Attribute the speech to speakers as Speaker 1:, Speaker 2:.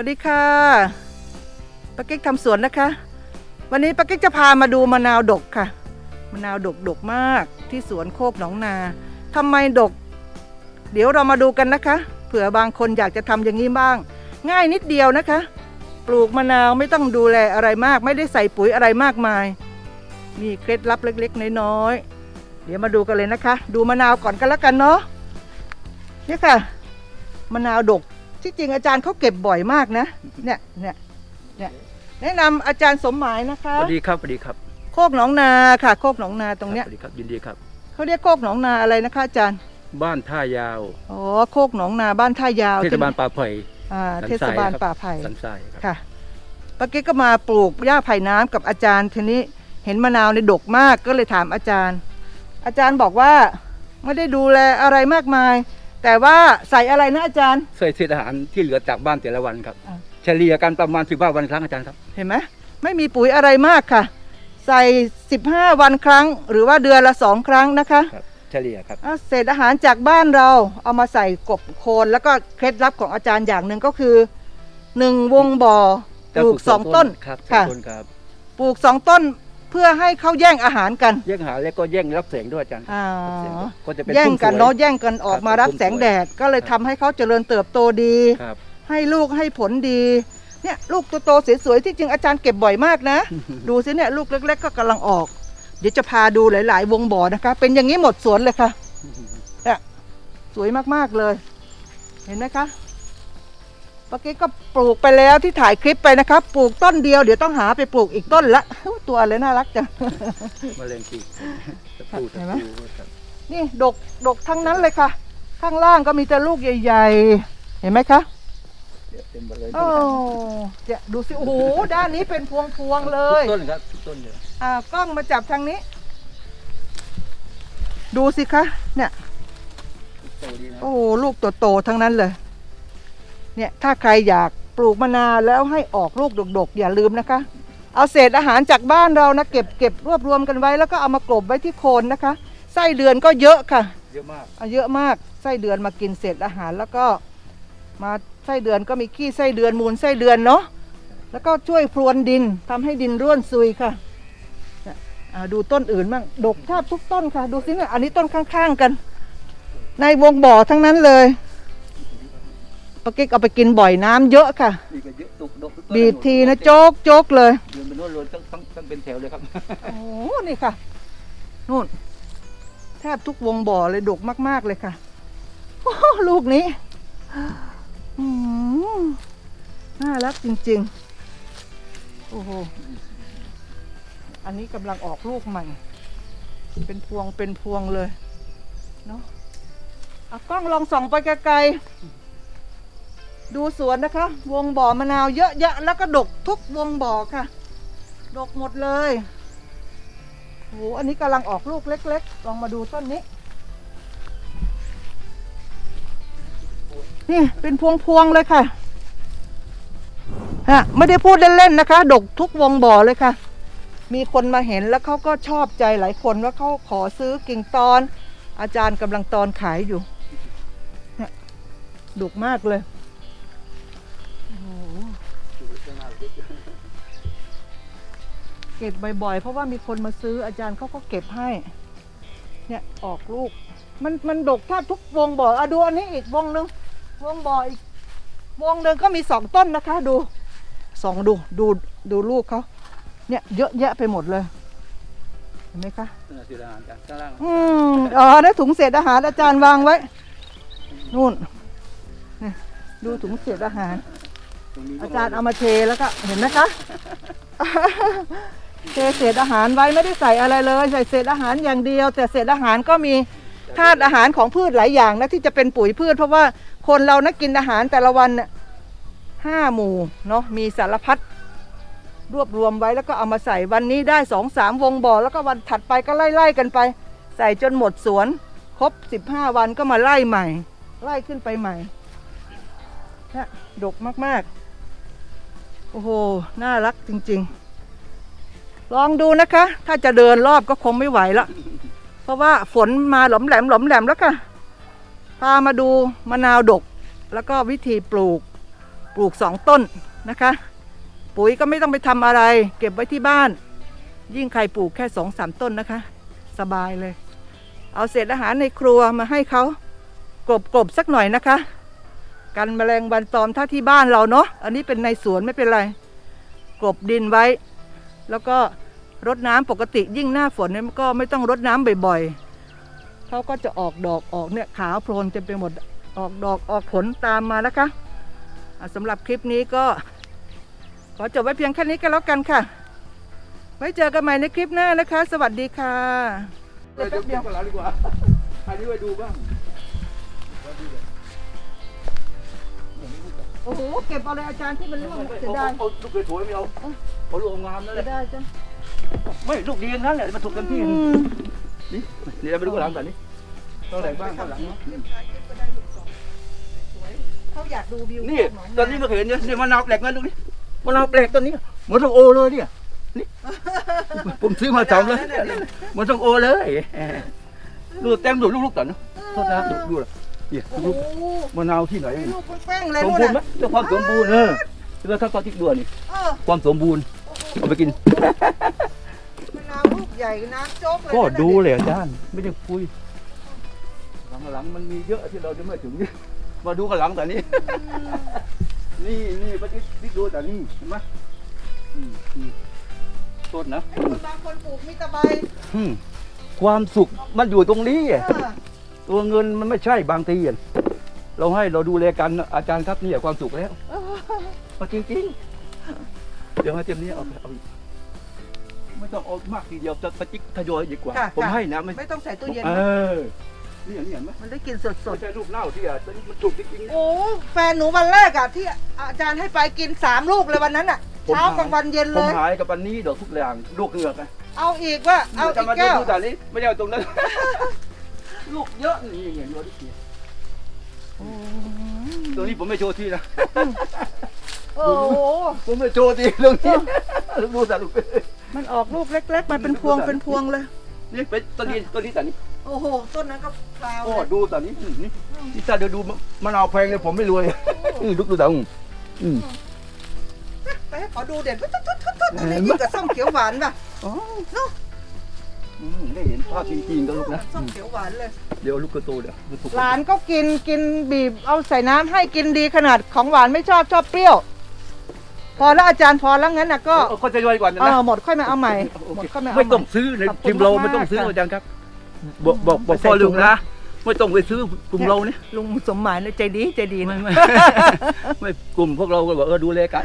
Speaker 1: วัสดีค่ะป้ากิ๊กทำสวนนะคะ วันนี้ป้ากิ๊กจะพามาดูมะนาวดกค่ะ มะนาวดกดกมากที่สวนโคกหนองนาทำไมดก เดี๋ยวเรามาดูกันนะคะ เผื่อบางคนอยากจะทำอย่างนี้บ้าง ง่ายนิดเดียวนะคะ ปลูกมะนาวไม่ต้องดูแลอะไรมาก ไม่ได้ใส่ปุ๋ยอะไรมากมาย มีเคล็ดลับเล็กๆ น้อยๆ เดี๋ยวมาดูกันเลยนะคะ ดูมะนาวก่อนกันแล้วกันเนาะเนี่ยค่ะ มะนาวดก ที่จริงอาจารย์เขาเก็บบ่อยมากนะ เนี่ยเนี่ยเนี่ยแนะนำอาจารย์สมหมายนะคะ
Speaker 2: สวัสดีครับสวัสดีครับ
Speaker 1: โคกหนองนาค่ะ โคกหนองนาตรงเนี้ย
Speaker 2: สวัสดีครับยินดีครับ
Speaker 1: เขาเรียกโคกหนองนาอะไรนะคะอาจารย์
Speaker 2: บ้านท่ายาว
Speaker 1: อ๋อโคกหนองนาบ้านท่ายาว
Speaker 2: เทศบาลป่าไผ่
Speaker 1: อ่า
Speaker 2: สัน
Speaker 1: เท
Speaker 2: ทราย
Speaker 1: ศบาล
Speaker 2: ครับ
Speaker 1: ป่าไผ่
Speaker 2: สันทรายครับ
Speaker 1: ค่ะป้ากิ๊กก็มาปลูกหญ้าไผ่น้ำกับอาจารย์ทีนี้เห็นมะนาวในดกมากก็เลยถามอาจารย์ อาจารย์บอกว่าไม่ได้ดูแลอะไรมากมาย แต่ว่าใส่อะไรนะอาจารย์
Speaker 2: ใส่เศษอาหารที่เหลือจากบ้านแต่ละวันครับ
Speaker 1: อ่า
Speaker 2: เฉลี่ยกันประมาณ15วันครั้งอาจารย์ครับ
Speaker 1: เห็นไหมไม่มีปุ๋ยอะไรมากค่ะ ใส่ 15 วันครั้ง หรือว่าเดือนละสองครั้งนะคะ
Speaker 2: ครับ เฉลี่ยครับ
Speaker 1: อะเศษอาหารจากบ้านเราเอามาใส่กบโคนแล้วก็เคล็ดลับของอาจารย์อย่างหนึ่งก็คือหนึ่งวงบ่อปลูกสองต้น
Speaker 2: ครับสอง
Speaker 1: ค่ะ
Speaker 2: ต้นครับ
Speaker 1: ปลูกสองต้น เพื่อให้เขาแย่งอาหารกัน
Speaker 2: แย่งหาแล้วก็แย่งรับแสงด้วยอาจารย์
Speaker 1: อ่า
Speaker 2: รับแสงด้วยก็จะเป็น
Speaker 1: แย่งกัน
Speaker 2: พุ่มสวย
Speaker 1: เนาะแย่งกันออก
Speaker 2: ครับ
Speaker 1: มารับ
Speaker 2: เป็นพุ่ม
Speaker 1: แสงแดด ก็เลย
Speaker 2: ครั
Speaker 1: ทำ
Speaker 2: บ
Speaker 1: ให้เขาเจริญเติบโตดี
Speaker 2: ครับ
Speaker 1: ให้ลูกให้ผลดี เนี่ยลูกโตๆสวยๆที่จริงอาจารย์เก็บบ่อยมากนะ ดูสิเนี่ยลูกเล็ก ๆ ก็กำลังออก เดี๋ยวจะพาดูหลาย ๆ วงบ่อนะคะ เป็นอย่างนี้หมดสวนเลยค่ะเนี่ยสวยมากๆเลย เห็นไหมคะ เมื่อกี้ก็ปลูกไปแล้วที่ถ่ายคลิปไปนะคะปลูกต้นเดียวเดี๋ยวต้องหาไปปลูกอีกต้นละตัวอะไรน่ารักจัง
Speaker 2: มะเร็งปีกตะปูตะ
Speaker 1: เห็นไหม
Speaker 2: ปูครับ
Speaker 1: นี่ดกดกทั้งนั้นเลยค่ะ ข้างล่างก็มีแต่ลูกใหญ่ ๆ เห็นไหมคะ
Speaker 2: เดี๋ยวเต็มหมดเลย
Speaker 1: โอ้เดี๋ยวดูสิโอ้โหด้านนี้เป็นพวงๆเล
Speaker 2: ทุ
Speaker 1: ย
Speaker 2: กต้นครับทุกต้นเลย
Speaker 1: อ่ากล้องมาจับทางนี้ ดูสิคะเนี่ย
Speaker 2: โตดีนะ
Speaker 1: โอ้โหลูกโตๆทั้งนั้นเลย เนี่ยถ้าใครอยากปลูกมะนาวแล้วให้ออกลูกดกๆ อย่าลืมนะคะ เอาเศษอาหารจากบ้านเรานะเก็บเก็บรวบรวมกันไว้แล้วก็เอามากลบไว้ที่โคนนะคะไส้เดือนก็เยอะค่ะ
Speaker 2: เยอะมาก
Speaker 1: เอาเยอะมากไส้เดือนมากินเศษอาหารแล้วก็มาไส้เดือนก็มีขี้ไส้เดือนมูลไส้เดือนเนาะแล้วก็ช่วยพรวนดินทำให้ดินร่วนซุยค่ะเนี่ยอ่าดูต้นอื่นบ้างดกแทบทุกต้นค่ะ ดูสิเนี่ยอันนี้ต้นข้างๆกัน ในวงบ่อทั้งนั้นเลย ปากิ๊กเอาไปกินบ่อยน้ำเยอะค่ะ
Speaker 2: นี่ก็เยอะตุกดกทุกต้
Speaker 1: บีบทีนะโจ๊กโจ๊กเลย
Speaker 2: เดินไปโน่นเลยต้องต้องต้องเป็นแถวเลยครับ
Speaker 1: โอ้โหนี่ค่ะนู่น แทบทุกวงบ่อเลยดกมาก ๆ เลยค่ะโอ้โหลูกนี้อืมน่ารักจริง ๆ โอ้โห อันนี้กำลังออกลูกใหม่ เป็นพวงเป็นพวงเลย เนาะเอากล้องลองส่องไปไกลๆ ดูสวนนะคะ วงบ่อมะนาวเยอะแยะแล้วก็ดกทุกวงบ่อค่ะ ดกหมดเลยโหอันนี้กำลังออกลูกเล็ก ๆ ลองมาดูต้นนี้ นี่เป็นพวงๆเลยค่ะฮะไม่ได้พูดเล่นๆนะคะ ดกทุกวงบ่อเลยค่ะ มีคนมาเห็นแล้วเขาก็ชอบใจหลายคนว่าเขาขอซื้อกิ่งตอน อาจารย์กำลังตอนขายอยู่ดกมากเลย เก็บบ่อยๆ เพราะว่ามีคนมาซื้ออาจารย์เขาก็เก็บให้ เนี่ยออกลูก มันมันดกแทบทุกวงบ่ออะดูอันนี้อีกวงหนึ่งวงบ่ออีกวงหนึ่งก็มีสองต้นนะคะ ดูสองดูดูดูลูกเขาเนี่ยเยอะแยะไปหมดเลย เห็นไหมคะ
Speaker 2: นั่นน่ะสิอาหารกันข้างล่าง
Speaker 1: อืมอ๋อได้ถุงเศษอาหารอาจารย์วางไว้ นู่นนี่ดูถุงเศษอาหาร
Speaker 2: ตรงนี้ก็
Speaker 1: อาจารย์เอามาเทแล้วก็เห็นไหมคะ เทเศษอาหารไว้ไม่ได้ใส่อะไรเลย ใส่เศษอาหารอย่างเดียว แต่เศษอาหารก็มีธาตุอาหารของพืชหลายอย่างนะที่จะเป็นปุ๋ยพืช เพราะว่าคนเรานะกินอาหารแต่ละวันเนี่ยห้าหมู่เนาะมีสารพัดรวบรวมไว้แล้วก็เอามาใส่วันนี้ได้สองสามวงบ่อแล้วก็วันถัดไปก็ไล่ไล่ๆกันไป ใส่จนหมดสวน ครบสิบห้าวันก็มาไล่ใหม่ ไล่ขึ้นไปใหม่นี่ยดกมากๆ โอ้โห น่ารักจริง ๆ ลองดูนะคะ ถ้าจะเดินรอบก็คงไม่ไหวละเพราะว่าฝนมาหลอมแหลมหลอมแหลมแล้วค่ะพามาดูมะนาวดก แล้วก็วิธีปลูกปลูกสองต้นนะคะ ปุ๋ยก็ไม่ต้องไปทำอะไร เก็บไว้ที่บ้าน ยิ่งใครปลูกแค่สองสามต้นนะคะ สบายเลย เอาเศษอาหารในครัวมาให้เขากลบกลบสักหน่อยนะคะ กันแมลงวันตอมถ้าที่บ้านเราเนาะอันนี้เป็นในสวนไม่เป็นไรกลบดินไว้ แล้วก็รดน้ำปกติยิ่งหน้าฝนเนี่ยก็ไม่ต้องรดน้ำบ่อยๆเขาก็จะออกดอกออกเนี่ยขาวโพลนเต็มไปหมดออกดอกออกผลตามมานะคะสำหรับคลิปนี้ก็ขอจบไว้เพียงแค่นี้ก็แล้วกันค่ะ ไว้เจอกันใหม่ในคลิปหน้านะคะ สวัสดีค่ะ
Speaker 2: เดี๋ยวเดี๋ยวเดี๋ยวเราดีกว่าอันนี้ไว้ดูบ้าง
Speaker 1: โอ้โห เก็บเอาเลยอาจารย์ที่มันร่วง
Speaker 2: ไม่
Speaker 1: เสีย
Speaker 2: เอา
Speaker 1: ดาย
Speaker 2: เอาลูกสวยๆไม่เอาเอาลูกงามนั่นแห
Speaker 1: เสี
Speaker 2: ละ
Speaker 1: ยดายจัง
Speaker 2: ไม่ลูกดีอย่างนั้นแหละมันถูกกันที่
Speaker 1: อืม
Speaker 2: นี่เดี๋ยวเราไปดูข้างหลังก่อนนี่ต้องแต่งบ้างข้างหลังเนอะ
Speaker 1: เขาอยากดูวิว
Speaker 2: นี่ตอนนี้มาเห็นเนี่ยนี่มะนาวแปลกนะลูกนี่มะนาวแปลกต้นนี้เหมือนทองโอเลยเนี่ยนี่ผมซื้อมาสองเลยเหมือนทองโอเลย ดูเต็มดูลูกๆก่อนเนอะโทษนะดูดูละ เนี่ย
Speaker 1: โอ้
Speaker 2: ลูก
Speaker 1: โห
Speaker 2: มะนาวที่ไหน
Speaker 1: มี
Speaker 2: เนี่ย
Speaker 1: ลูกแป้งๆเลย
Speaker 2: สม
Speaker 1: นู่น
Speaker 2: บูรณ์ไหม
Speaker 1: น่ะ
Speaker 2: เรื่องความสมบูรณ์เออแล้วถ้าตอนที่ด่วนนี่
Speaker 1: เออ
Speaker 2: ความสมบูรณ์เอาไปกิน
Speaker 1: มะนาวลูกใหญ่น้ำโจ๊กเลย
Speaker 2: ก็
Speaker 1: นั่นน่ะ
Speaker 2: ดูเลยอาจารย์ไม่ได้คุย หลังๆมันมีเยอะที่เราจะไม่ถึงนี่มาดูกันหลังแต่นี้ นี่นี่ปฏิทินดูแต่นี่เห็นไหมอืมอืมต้นนะ
Speaker 1: ไอ้คนบางคนปลูกมีแตะใบ
Speaker 2: อืมความสุขมันอยู่ตรงนี้
Speaker 1: เอ
Speaker 2: อะ
Speaker 1: อ
Speaker 2: ตัวเงินมันไม่ใช่บางทีอะเราให้เราดูแลกันอาจารย์ครับนี่ความสุขแล้วเอาจริงๆ เดี๋ยวให้เต็มนี้เอาไปเอาอีกไม่ต้องเอามากทีเดียวจะปฏิกทยอยดีกว่า
Speaker 1: ค่ะ
Speaker 2: ผม
Speaker 1: ค่ะ
Speaker 2: ให้นะไม่
Speaker 1: ไม่ต้องใส่ตู้เย็น
Speaker 2: เอ
Speaker 1: นะ
Speaker 2: อนี่อย่างนี้เห็นไหม
Speaker 1: มันได้กินส
Speaker 2: ไม่
Speaker 1: ด
Speaker 2: ใช่ลูกเน่าที่อะตัวนี้มันสุกจริง
Speaker 1: ๆโอ้แฟนหนูวันแรกอะที่อาจารย์ให้ไปกินสามลูกเลยวันนั้นอะเช้ากลางวันเย็น
Speaker 2: ๆผ
Speaker 1: เล
Speaker 2: ม
Speaker 1: ย
Speaker 2: หายกับอันนี้ดอกทุกอย่างลูกเหงือกนะ
Speaker 1: เอาอีกว่าเอา
Speaker 2: จะ
Speaker 1: อีก
Speaker 2: มาดู
Speaker 1: แก้ว
Speaker 2: แต่นี้ไม่ได้เอาตรงนั้น ลูกเยอะนี่เห็นดูดิตัวนี้ผมไม่โชว์ที่นะ
Speaker 1: โอ้โห
Speaker 2: ผมไม่โชว์ที่ตรงนี้ลูกดูแต่ลูก
Speaker 1: มันออกลูกเล็กๆมาเป็นพวงเป็นพวงเลย
Speaker 2: นี่เป็นตัวนี้ตัวนี้แต่นี้
Speaker 1: โอ้โห ต้นนั้นก็พลาว
Speaker 2: โอ้
Speaker 1: เลย
Speaker 2: ดูแต่นี้นี่นี่ถ้าเดี๋ยวดูมะนาวแพงเลยผมไม่รวยนี่ลูกดูแต่อืม
Speaker 1: ไปให้ขอดูเด่นทุดทุดทุดทุดนี่ยิ่งกับส้มเขียวหวานป่ะ
Speaker 2: อ๋ออืม ได้เห็นภาพจริงๆกันลูกนะ
Speaker 1: ส้มเขียวหวานเลย
Speaker 2: เดี๋ยวลูกกระโตเดี๋ยวลูกกระโต
Speaker 1: หลานก็กินกินบีบเอาใส่น้ำให้กินดีขนาดของหวานไม่ชอบชอบเปรี้ยว พอแล้วอาจารย์พอแล้วงั้นน่ะก็
Speaker 2: เอาก็จะย่อยกว่านั้น
Speaker 1: เอ
Speaker 2: นะ
Speaker 1: อหมดค่อยมาเอาใหม่
Speaker 2: โอ
Speaker 1: หมด
Speaker 2: เค
Speaker 1: ค่อยมาเอา
Speaker 2: ไม่
Speaker 1: ให
Speaker 2: ต้อ
Speaker 1: ม่
Speaker 2: งซื้อใน
Speaker 1: ขอบคุณ
Speaker 2: ทีมเรา
Speaker 1: มากๆ
Speaker 2: ไม่ต้องซื้อ
Speaker 1: ค่ะ
Speaker 2: อาจารย์ครับ บอกบอกบอก
Speaker 1: ใส่
Speaker 2: พ่อลุง
Speaker 1: ถุง
Speaker 2: นะไม่ต้องไปซื้อกลุ่มเราเนี่ย
Speaker 1: ลุงสมหมายเลยใจดีใจดี
Speaker 2: ไม่
Speaker 1: นะ
Speaker 2: ไม่ไม่กลุ่มพวกเราก็บอกเออดูแลกัน